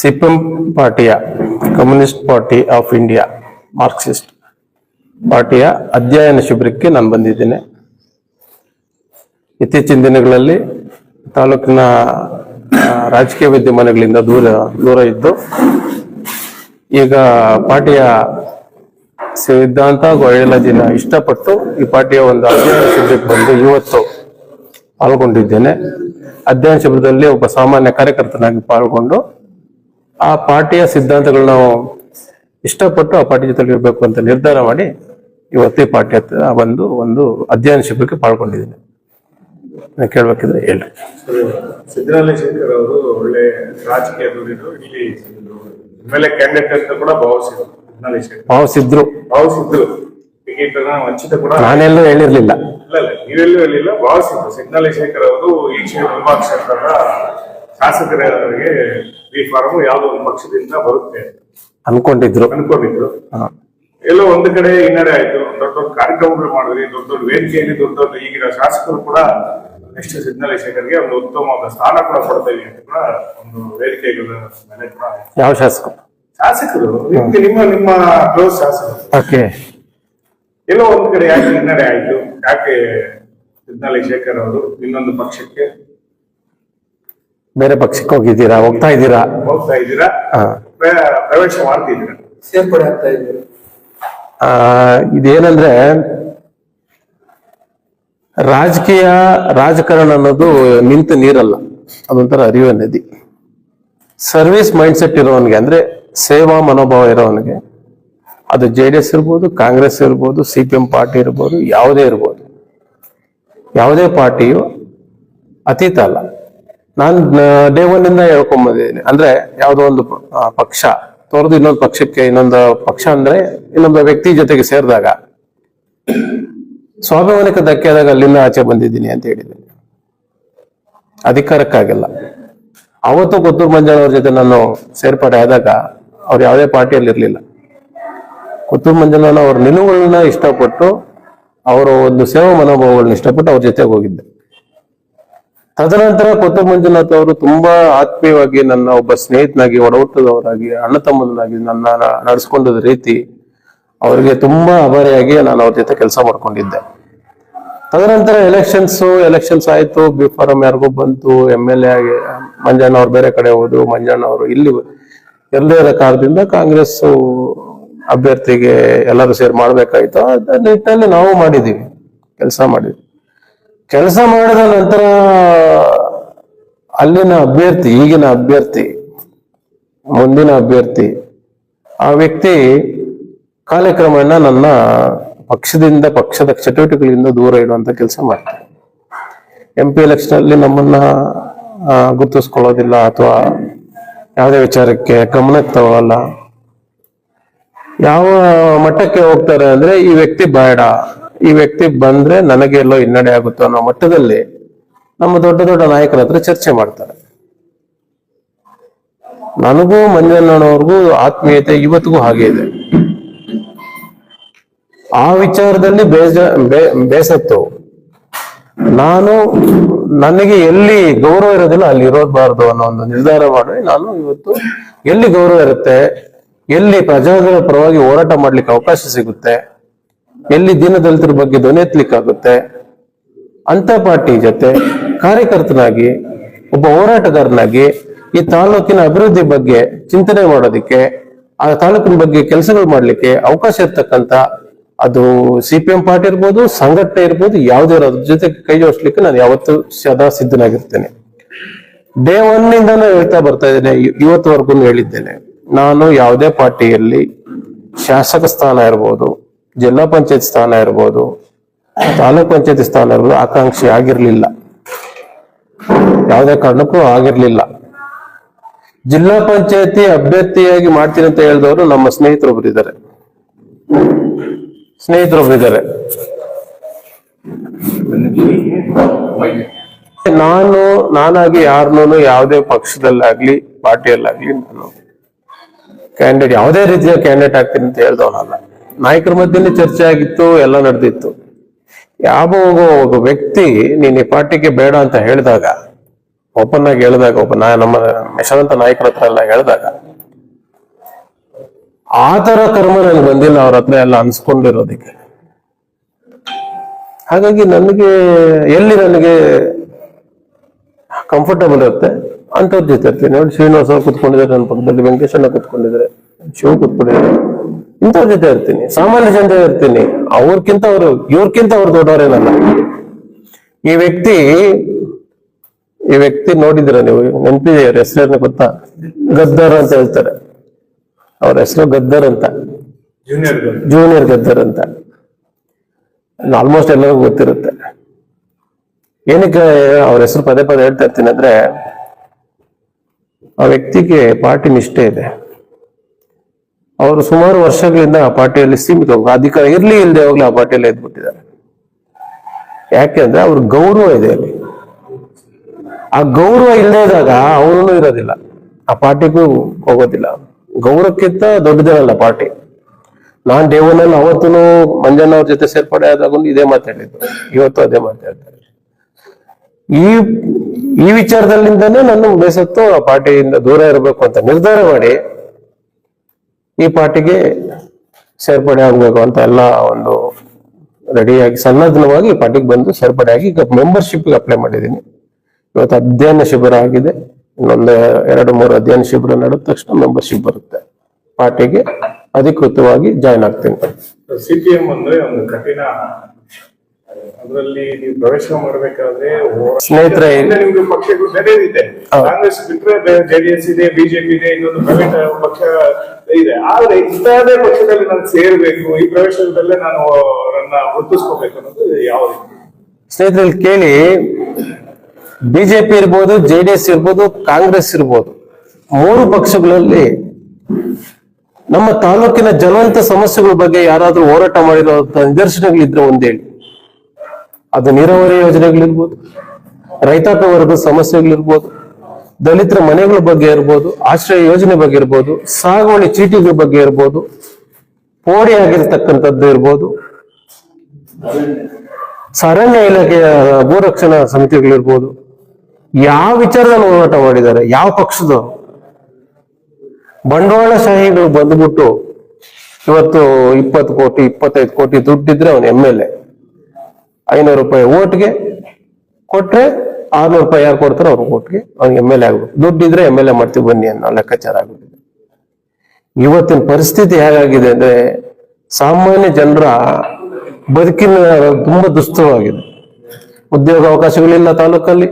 CPM ಪಾರ್ಟಿಯ Communist Party of India, Marxist ಪಾರ್ಟಿಯ ಅಧ್ಯಯನ ಶಿಬಿರಕ್ಕೆ ನಾನು ಬಂದಿದ್ದೇನೆ. ಇತ್ತೀಚಿನ ದಿನಗಳಲ್ಲಿ ತಾಲೂಕಿನ ರಾಜಕೀಯ ವಿದ್ಯಮಾನಗಳಿಂದ ದೂರ ದೂರ ಇದ್ದು, ಈಗ ಪಾರ್ಟಿಯ ಸಿದ್ಧಾಂತ ಹಾಗೂ ಇಷ್ಟಪಟ್ಟು ಈ ಪಾರ್ಟಿಯ ಒಂದು ಅಧ್ಯಯನ ಶಿಬಿರಕ್ಕೆ ಬಂದು ಇವತ್ತು ಪಾಲ್ಗೊಂಡಿದ್ದೇನೆ. ಅಧ್ಯಯನ ಶಿಬಿರದಲ್ಲಿ ಒಬ್ಬ ಸಾಮಾನ್ಯ ಕಾರ್ಯಕರ್ತನಾಗಿ ಪಾಲ್ಗೊಂಡು ಆ ಪಾರ್ಟಿಯ ಸಿದ್ಧಾಂತಗಳನ್ನ ನಾವು ಇಷ್ಟಪಟ್ಟು ಆ ಪಾರ್ಟಿ ಜೊತೆಲಿ ಇರಬೇಕು ಅಂತ ನಿರ್ಧಾರ ಮಾಡಿ ಇವತ್ತೇ ಪಾರ್ಟಿ ಹತ್ತಿರ ಬಂದು ಒಂದು ಅಧ್ಯಯನ ಶಿಬಿರಕ್ಕೆ ಪಾಲ್ಗೊಂಡಿದ್ದೀನಿ. ನಾನು ಕೇಳ್ಬೇಕಿದ್ರೆ ಹೇಳ್ರಿ. ಸಿದ್ದರಾಮಯ್ಯ ಶಂಕರ್ ಅವರು ಒಳ್ಳೆ ರಾಜಕೀಯ ದುಡಿದು ಇಲ್ಲಿ ಆಮೇಲೆ ಕ್ಯಾಂಡಿಡೇಟ್ ಅಂತ ಕೂಡ ಭಾವಿಸಿದ್ರು ಭಾವಿಸಿದ್ರು. ಭಾವಿಸಿದ್ರು. ಟಿಕೆಟ್ ವಂಚಿತ ಕೂಡ ನಾನೆಲ್ಲೂ ಹೇಳಿರ್ಲಿಲ್ಲ. ಇಲ್ಲ ಇಲ್ಲ ನೀವೆಲ್ಲೂ ಹೇಳಿಲ್ಲ ಭಾವಿಸಿದ್ರು. ಸಿದ್ದರಾಮಯ್ಯ ಶಂಕರ್ ಅವರು ಈ ಕ್ಷೇತ್ರ ಶಾಸಕರಿಗೆ ಈ ಫಾರ್ಮ್ ಯಾವುದೋ ಒಂದು ಪಕ್ಷದಿಂದ ಬರುತ್ತೆ ಅನ್ಕೊಂಡಿದ್ರು. ಅನ್ಕೊಂಡಿದ್ರು. ಎಲ್ಲೋ ಒಂದು ಕಡೆ ಹಿನ್ನಡೆ ಆಯ್ತು. ದೊಡ್ಡ ದೊಡ್ಡ ಕಾರ್ಯಕ್ರಮಗಳು ಮಾಡಿದ್ರಿ ದೊಡ್ಡ ದೊಡ್ಡ ವೇದಿಕೆಯಲ್ಲಿ ದೊಡ್ಡ ದೊಡ್ಡ ಈಗಿನ ಶಾಸಕರು ಕೂಡ ನೆಕ್ಸ್ಟ್ ಸಿದ್ದರಾಮಯ್ಯ ಶೇಖರ್ಗೆ ಒಂದು ಉತ್ತಮವಾದ ಸ್ಥಾನ ಕೂಡ ಕೊಡ್ತೇವೆ ಅಂತ ಕೂಡ ಒಂದು ವೇದಿಕೆಗಳ ಮೇಲೆ ಕೂಡ ಯಾವ ಶಾಸಕರು ಶಾಸಕರು. ನಿಮ್ಗೆ ನಿಮ್ಮ ನಿಮ್ಮ ಕ್ಲೋಸ್ ಶಾಸಕರು. ಓಕೆ. ಎಲ್ಲೋ ಒಂದು ಕಡೆ ಯಾಕೆ ಹಿನ್ನಡೆ ಆಯ್ತು? ಯಾಕೆ ಸಿದ್ದರಾಮಯ್ಯ ಶೇಖರ್ ಅವರು ಇನ್ನೊಂದು ಪಕ್ಷಕ್ಕೆ ಬೇರೆ ಪಕ್ಷಕ್ಕೆ ಹೋಗಿದ್ದೀರಾ? ಹೋಗ್ತಾ ಇದ್ದೀರಾ? ಹೋಗ್ತಾ ಇದ್ದೀರಾ? ಹಾ. ಪ್ರವೇಶ ಮಾಡ್ತಿದ್ದೀರಾ? ಸೇರ್ಪಡೆ ಆಗ್ತಾ ಇದ್ದೀವಿ ಆ, ಇದೇನಂದ್ರೆ ರಾಜಕೀಯ ರಾಜಕಾರಣ ಅನ್ನೋದು ನಿಂತ ನೀರಲ್ಲ. ಅದೊಂಥರ ಅರಿವ ನದಿ ಸರ್ವಿಸ್ ಮೈಂಡ್ ಸೆಟ್ ಇರೋವನಿಗೆ ಅಂದ್ರೆ ಸೇವಾ ಮನೋಭಾವ ಇರೋವನಿಗೆ ಅದು ಜೆ ಡಿ ಎಸ್ ಇರ್ಬೋದು ಕಾಂಗ್ರೆಸ್ ಇರ್ಬೋದು ಸಿ ಪಿ ಎಂ ಪಾರ್ಟಿ ಇರ್ಬೋದು ಯಾವುದೇ ಇರ್ಬೋದು. ಯಾವುದೇ ಪಾರ್ಟಿಯು ಅತೀತ ಅಲ್ಲ. ನಾನು ಡೇ ಒನ್ ಇಂದ ಹೇಳ್ಕೊಂಬಂದಿದ್ದೀನಿ ಅಂದ್ರೆ ಯಾವುದೋ ಒಂದು ಪಕ್ಷ ತೊರೆದು ಇನ್ನೊಂದು ಪಕ್ಷಕ್ಕೆ ಇನ್ನೊಂದು ಪಕ್ಷ ಅಂದ್ರೆ ಇನ್ನೊಂದು ವ್ಯಕ್ತಿ ಜೊತೆಗೆ ಸೇರಿದಾಗ ಸ್ವಾಭಿಮಾನಕ್ಕೆ ಧಕ್ಕೆ ಆದಾಗ ಅಲ್ಲಿಂದ ಆಚೆ ಬಂದಿದ್ದೀನಿ ಅಂತ ಹೇಳಿದ್ದೀನಿ ಅಧಿಕಾರಕ್ಕಾಗಿಲ್ಲ. ಅವತ್ತು ಕೊತ್ತೂರು ಮಂಜಾಳ ಅವ್ರ ಜೊತೆ ನಾನು ಸೇರ್ಪಡೆ ಆದಾಗ ಅವ್ರು ಯಾವುದೇ ಪಾರ್ಟಿಯಲ್ಲಿ ಇರಲಿಲ್ಲ. ಕೊತ್ತೂರು ಮಂಜಾಳ ಅವ್ರ ನಿಲುವುಗಳನ್ನ ಇಷ್ಟಪಟ್ಟು, ಅವರ ಒಂದು ಸೇವಾ ಮನೋಭಾವಗಳನ್ನ ಇಷ್ಟಪಟ್ಟು ಅವ್ರ ಜೊತೆಗೆ ಹೋಗಿದ್ದೆ. ತದನಂತರ ಕೊತ್ತ ಮಂಜುನಾಥ್ ಅವರು ತುಂಬಾ ಆತ್ಮೀಯವಾಗಿ ನನ್ನ ಒಬ್ಬ ಸ್ನೇಹಿತನಾಗಿ, ಒಡಹುಟ್ಟದವರಾಗಿ ಅಣ್ಣ ತಮ್ಮನಾಗಿ ನನ್ನ ನಡೆಸ್ಕೊಂಡದ ರೀತಿ ಅವರಿಗೆ ತುಂಬಾ ಅಭಾರಿಯಾಗಿ ನಾನು ಅವ್ರ ಜೊತೆ ಕೆಲಸ ಮಾಡ್ಕೊಂಡಿದ್ದೆ. ತದನಂತರ ಎಲೆಕ್ಷನ್ಸ್ ಎಲೆಕ್ಷನ್ಸ್ ಆಯ್ತು. ಬಿ ಫಾರಂ ಯಾರಿಗೂ ಬಂತು. ಎಂ ಎಲ್ ಎ ಆಗಿ, ಮಂಜಣ್ಣ ಅವ್ರು ಬೇರೆ ಕಡೆ ಹೋದ್ರು. ಮಂಜಣ್ಣ ಅವರು ಇಲ್ಲಿ ಎಲ್ಲೇ ಇರೋ ಕಾರಣದಿಂದ ಕಾಂಗ್ರೆಸ್ ಅಭ್ಯರ್ಥಿಗೆ ಎಲ್ಲರೂ ಸೇರಿ ಮಾಡ್ಬೇಕಾಯ್ತು. ಅದ ನಿಟ್ಟಿನಲ್ಲಿ ನಾವು ಮಾಡಿದೀವಿ ಕೆಲಸ ಮಾಡಿದ್ವಿ. ಕೆಲಸ ಮಾಡಿದ ನಂತರ ಅಲ್ಲಿನ ಅಭ್ಯರ್ಥಿ, ಈಗಿನ ಅಭ್ಯರ್ಥಿ, ಮುಂದಿನ ಅಭ್ಯರ್ಥಿ, ಆ ವ್ಯಕ್ತಿ ಕಾಲಕ್ರಮೇಣ ನನ್ನ ಪಕ್ಷದಿಂದ, ಪಕ್ಷದ ಚಟುವಟಿಕೆಗಳಿಂದ ದೂರ ಇಡುವಂತ ಕೆಲಸ ಮಾಡ್ತಾರೆ ಎಂ ಪಿ ಎಲೆಕ್ಷನ್ ಅಲ್ಲಿ ನಮ್ಮನ್ನ ಗುರುತಿಸ್ಕೊಳ್ಳೋದಿಲ್ಲ ಅಥವಾ ಯಾವುದೇ ವಿಚಾರಕ್ಕೆ ಗಮನಕ್ಕೆ ತಗೊಳ್ಳಲ್ಲ ಯಾವ ಮಟ್ಟಕ್ಕೆ ಹೋಗ್ತಾರೆ ಅಂದ್ರೆ ಈ ವ್ಯಕ್ತಿ ಬೇಡ. ಈ ವ್ಯಕ್ತಿ ಬಂದ್ರೆ ನನಗೆ ಎಲ್ಲೋ ಹಿನ್ನಡೆ ಆಗುತ್ತೋ ಅನ್ನೋ ಮಟ್ಟದಲ್ಲಿ ನಮ್ಮ ದೊಡ್ಡ ದೊಡ್ಡ ನಾಯಕರ ಹತ್ರ ಚರ್ಚೆ ಮಾಡ್ತಾರೆ. ನನಗೂ ಮಂಜಣ್ಣನವ್ರಿಗೂ ಆತ್ಮೀಯತೆ ಇವತ್ತಿಗೂ ಹಾಗೆ ಇದೆ. ಆ ವಿಚಾರದಲ್ಲಿ ಬೇಜ ಬೇಸತ್ತು. ನಾನು ನನಗೆ ಎಲ್ಲಿ ಗೌರವ ಇರೋದಿಲ್ಲ, ಅಲ್ಲಿ ಇರೋದ್ಬಾರ್ದು ಅನ್ನೋ ಒಂದು ನಿರ್ಧಾರ ಮಾಡಿ ನಾನು ಇವತ್ತು ಎಲ್ಲಿ ಗೌರವ ಇರುತ್ತೆ, ಎಲ್ಲಿ ಪ್ರಜಾಗಳ ಪರವಾಗಿ ಹೋರಾಟ ಮಾಡ್ಲಿಕ್ಕೆ ಅವಕಾಶ ಸಿಗುತ್ತೆ ಎಲ್ಲಿ ದೀನದಲಿತರ ಬಗ್ಗೆ ಧ್ವನಿ ಎತ್ತಲಿಕ್ಕಾಗುತ್ತೆ? ಅಂತ ಪಾರ್ಟಿ ಜೊತೆ ಕಾರ್ಯಕರ್ತನಾಗಿ, ಒಬ್ಬ ಹೋರಾಟಗಾರನಾಗಿ ಈ ತಾಲೂಕಿನ ಅಭಿವೃದ್ಧಿ ಬಗ್ಗೆ ಚಿಂತನೆ ಮಾಡೋದಿಕ್ಕೆ, ಆ ತಾಲೂಕಿನ ಬಗ್ಗೆ ಕೆಲಸಗಳು ಮಾಡ್ಲಿಕ್ಕೆ ಅವಕಾಶ ಇರ್ತಕ್ಕಂತ ಅದು ಸಿ ಪಿ ಎಂ ಪಾರ್ಟಿ ಇರ್ಬೋದು, ಸಂಘಟನೆ ಇರ್ಬೋದು, ಯಾವುದೇ ಇರೋದ್ರ ಜೊತೆ ಕೈ ಜೋಡಿಸ್ಲಿಕ್ಕೆ ನಾನು ಯಾವತ್ತೂ ಸದಾ ಸಿದ್ಧನಾಗಿರ್ತೇನೆ. ಡೇ ಒನ್ ಇಂದಾನು ಹೇಳ್ತಾ ಬರ್ತಾ ಇದ್ದೇನೆ ಇವತ್ತುವರೆಗೂ ಹೇಳಿದ್ದೇನೆ. ನಾನು ಯಾವುದೇ ಪಾರ್ಟಿಯಲ್ಲಿ ಶಾಸಕ ಸ್ಥಾನ ಇರ್ಬೋದು ಜಿಲ್ಲಾ ಪಂಚಾಯತ್ ಸ್ಥಾನ ಇರ್ಬೋದು, ತಾಲೂಕ್ ಪಂಚಾಯತ್ ಸ್ಥಾನ ಇರ್ಬೋದು ಆಕಾಂಕ್ಷಿ ಆಗಿರ್ಲಿಲ್ಲ. ಯಾವುದೇ ಕಾರಣಕ್ಕೂ ಆಗಿರ್ಲಿಲ್ಲ. ಜಿಲ್ಲಾ ಪಂಚಾಯತಿ ಅಭ್ಯರ್ಥಿಯಾಗಿ ಮಾಡ್ತೀನಿ ಅಂತ ಹೇಳಿದವರು ನಮ್ಮ ಸ್ನೇಹಿತರೊಬ್ರು ಇದ್ದಾರೆ ಸ್ನೇಹಿತರೊಬ್ರು ಇದ್ದಾರೆ ನಾನು, ನಾನಾಗಿ ಯಾರನ್ನೂ ಯಾವುದೇ ಪಕ್ಷದಲ್ಲಾಗ್ಲಿ, ಪಾರ್ಟಿಯಲ್ಲಾಗ್ಲಿ ನಾನು ಕ್ಯಾಂಡಿಡೇಟ್ ಯಾವುದೇ ರೀತಿಯ ಕ್ಯಾಂಡಿಡೇಟ್ ಆಗ್ತೀನಿ ಅಂತ ಹೇಳ್ದವನಲ್ಲ. ನಾಯಕರ ಮಧ್ಯೆ ಚರ್ಚೆ ಆಗಿತ್ತು, ಎಲ್ಲ ನಡೆದಿತ್ತು. ಯಾವ ಒಬ್ಬ ವ್ಯಕ್ತಿ, ನೀನ್ ಈ ಪಾರ್ಟಿಗೆ ಬೇಡ ಅಂತ ಹೇಳಿದಾಗ ಓಪನ್ ಆಗಿ ಹೇಳಿದಾಗ, ಒಬ್ಬ ನಾ ನಮ್ಮ ಯಶವಂತ ನಾಯಕರ ಹತ್ರ ಎಲ್ಲ ಹೇಳಿದಾಗ, ಆ ತರ ಕರ್ಮ ನನಗೆ ಬಂದಿಲ್ಲ ಅವ್ರ ಹತ್ರ ಎಲ್ಲ ಅನ್ಸ್ಕೊಂಡಿರೋದಕ್ಕೆ. ಹಾಗಾಗಿ ನನಗೆ, ಎಲ್ಲಿ ನನಗೆ ಕಂಫರ್ಟಬಲ್ ಇರುತ್ತೆ ಅಂತ ಜೊತೆ ನೋಡಿ, ಶ್ರೀನಿವಾಸ ಕುತ್ಕೊಂಡಿದ್ದಾರೆ, ನನ್ನ ಪಕ್ಕದಲ್ಲಿ ವೆಂಕಟೇಶಣ್ಣ ಕುತ್ಕೊಂಡಿದ್ದಾರೆ, ಶಿವ ಕುತ್ಕೊಂಡಿದ್ದಾರೆ. ಇಂಥವ್ರ ಜೊತೆ ಇರ್ತೀನಿ ಸಾಮಾನ್ಯ ಜನತೆ ಇರ್ತೀನಿ. ಅವ್ರಕ್ಕಿಂತ ಅವರು ಇವ್ರಕ್ಕಿಂತ ಅವ್ರು ದೊಡ್ಡವರೇನಲ್ಲ ಈ ವ್ಯಕ್ತಿ ಈ ವ್ಯಕ್ತಿ ನೋಡಿದಿರ ನೀವು ನೆನಪಿದೆ ಅವ್ರ ಹೆಸರೇನು ಗೊತ್ತಾ? ಗದ್ದರ್ ಅಂತ ಹೇಳ್ತಾರೆ. ಅವ್ರ ಹೆಸರು ಗದ್ದರ್ ಅಂತ. ಜೂನಿಯರ್ ಜೂನಿಯರ್ ಗದ್ದರ್ ಅಂತ. ಆಲ್ಮೋಸ್ಟ್ ಎಲ್ಲರಿಗೂ ಗೊತ್ತಿರುತ್ತೆ. ಏನಕ್ಕೆ ಅವ್ರ ಹೆಸರು ಪದೇ ಪದೇ ಹೇಳ್ತಾ ಇರ್ತೀನಿ ಅಂದ್ರೆ ಆ ವ್ಯಕ್ತಿಗೆ ಪಾರ್ಟಿ ನಿಷ್ಠೆ ಇದೆ. ಅವರು ಸುಮಾರು ವರ್ಷಗಳಿಂದ ಆ ಪಾರ್ಟಿಯಲ್ಲಿ ಸೀಮಿತ ಅಧಿಕಾರ ಇರ್ಲಿ ಇಲ್ಲದೆ ಹೋಗ್ಲಿ ಆ ಪಾರ್ಟಿಯಲ್ಲಿ ಎದ್ಬಿಟ್ಟಿದ್ದಾರೆ ಯಾಕೆಂದ್ರೆ ಅವ್ರ ಗೌರವ ಇದೆ ಅಲ್ಲಿ. ಆ ಗೌರವ ಇಲ್ಲದೆ ಇದ್ದಾಗ ಅವನು ಇರೋದಿಲ್ಲ. ಆ ಪಾರ್ಟಿಗೂ ಹೋಗೋದಿಲ್ಲ. ಗೌರವಕ್ಕಿಂತ ದೊಡ್ಡದೇನಲ್ಲ ಪಾರ್ಟಿ. ನಾನ್ ಡೇವನಲ್ಲಿ ಅವತ್ತೂ ಮಂಜಣ್ಣ ಅವ್ರ ಜೊತೆ ಸೇರ್ಪಡೆ ಆದಾಗ ಇದೇ ಮಾತಾಡಿದ್ದು ಇವತ್ತು ಅದೇ ಮಾತಾಡ್ತಾರೆ ಈ ಈ ವಿಚಾರದಲ್ಲಿಂದಾನೇ ನನ್ನ ಬೇಸತ್ತು ಆ ಪಾರ್ಟಿಯಿಂದ ದೂರ ಇರಬೇಕು ಅಂತ ನಿರ್ಧಾರ ಮಾಡಿ ಈ ಪಾರ್ಟಿಗೆ ಸೇರ್ಪಡೆ ಆಗ್ಬೇಕು ಅಂತ ಎಲ್ಲ ಒಂದು ರೆಡಿಯಾಗಿ ಸನ್ನದ್ಧವಾಗಿ ಈ ಪಾರ್ಟಿಗೆ ಬಂದು ಸೇರ್ಪಡೆ ಆಗಿ ಈಗ ಮೆಂಬರ್ಶಿಪ್ಗೆ ಅಪ್ಲೈ ಮಾಡಿದ್ದೀನಿ. ಇವತ್ತು ಅಧ್ಯಯನ ಶಿಬಿರ ಆಗಿದೆ. ಇನ್ನೊಂದು ಎರಡು ಮೂರು ಅಧ್ಯಯನ ಶಿಬಿರ ನಡೆದ ತಕ್ಷಣ ಮೆಂಬರ್ಶಿಪ್ ಬರುತ್ತೆ. ಪಾರ್ಟಿಗೆ ಅಧಿಕೃತವಾಗಿ ಜಾಯ್ನ್ ಆಗ್ತೀನಿ. ಸಿಪಿಎಂ ಅಂದ್ರೆ ಒಂದು ಕಠಿಣ ಅದರಲ್ಲಿ ನೀವು ಪ್ರವೇಶ ಮಾಡಬೇಕಾದ್ರೆ ಸ್ನೇಹಿತರೆ, ನಿಮ್ಗೆ ಪಕ್ಷಗಳು ಬೇರೆ ಇದೆ ಕಾಂಗ್ರೆಸ್ ಬಿಟ್ರೆ ಜೆಡಿಎಸ್ ಇದೆ ಬಿಜೆಪಿ ಇದೆ ಇನ್ನೊಂದು ಪ್ರೈವೇಟ್ ಪಕ್ಷ ಇದೆ. ಆದ್ರೆ ಇಂತಹದೇ ಪಕ್ಷದಲ್ಲಿ ನಾನು ಸೇರ್ಬೇಕು, ಈ ಪ್ರವೇಶದಲ್ಲೇ ನಾನು ನನ್ನ ಗುರುತಿಸ್ಕೋಬೇಕು ಅನ್ನೋದು ಯಾವ ರೀತಿ? ಸ್ನೇಹಿತರೆ ಇಲ್ಲಿ ಕೇಳಿ, ಬಿಜೆಪಿ ಇರ್ಬೋದು ಜೆಡಿಎಸ್ ಇರ್ಬೋದು, ಕಾಂಗ್ರೆಸ್ ಇರ್ಬೋದು, ಮೂರು ಪಕ್ಷಗಳಲ್ಲಿ ನಮ್ಮ ತಾಲೂಕಿನ ಜನವಂತ ಸಮಸ್ಯೆಗಳ ಬಗ್ಗೆ ಯಾರಾದ್ರೂ ಹೋರಾಟ ಮಾಡಿರೋ ನಿದರ್ಶನಗಳಿದ್ರೆ ಒಂದೇಳಿ. ಅದು ನೀರಾವರಿ ಯೋಜನೆಗಳಿರ್ಬೋದು, ರೈತಾಪಿ ವರ್ಗದ ಸಮಸ್ಯೆಗಳಿರ್ಬೋದು ದಲಿತರ ಮನೆಗಳ ಬಗ್ಗೆ ಇರ್ಬೋದು, ಆಶ್ರಯ ಯೋಜನೆ ಬಗ್ಗೆ ಇರ್ಬೋದು ಸಾಗುವಳಿ ಚೀಟಿಗಳ ಬಗ್ಗೆ ಇರ್ಬೋದು, ಪೋಡಿ ಆಗಿರ್ತಕ್ಕಂಥದ್ದು ಇರ್ಬೋದು, ಅರಣ್ಯ ಇಲಾಖೆಯ ಭೂರಕ್ಷಣಾ ಸಮಿತಿಗಳಿರ್ಬೋದು ಯಾವ ವಿಚಾರದಲ್ಲಿ ಹೋರಾಟ ಮಾಡಿದ್ದಾರೆ? ಯಾವ ಪಕ್ಷದವರು ಬಂಡವಾಳಶಾಹಿಗಳು ಬಂದ್ಬಿಟ್ಟು ಇವತ್ತು ಇಪ್ಪತ್ತು ಕೋಟಿ, ಇಪ್ಪತ್ತೈದು ಕೋಟಿ ದುಡ್ಡಿದ್ರೆ ಅವನು ಎಂ ಎಲ್ ಎ ಐನೂರು ರೂಪಾಯಿ ಓಟ್ಗೆ ಕೊಟ್ರೆ ಆರ್ನೂರು ರೂಪಾಯಿ ಯಾರು ಕೊಡ್ತಾರೆ ಅವ್ರಿಗೆ ಓಟ್ಗೆ ಅವ್ನಿಗೆ ಎಂ ಎಲ್ ಎ ಆಗ್ಬೇಕು. ದುಡ್ಡಿದ್ರೆ ಎಂ ಎಲ್ ಎ ಮಾಡ್ತೀವಿ ಬನ್ನಿ ಅನ್ನೋ ಲೆಕ್ಕಾಚಾರ ಆಗ್ಬಿಟ್ಟಿದೆ. ಇವತ್ತಿನ ಪರಿಸ್ಥಿತಿ ಹೇಗಾಗಿದೆ ಅಂದ್ರೆ ಸಾಮಾನ್ಯ ಜನರ ಬದುಕಿನ ತುಂಬಾ ದುಸ್ತರವಾಗಿದೆ ಉದ್ಯೋಗ ಅವಕಾಶಗಳಿಲ್ಲ ತಾಲೂಕಲ್ಲಿ.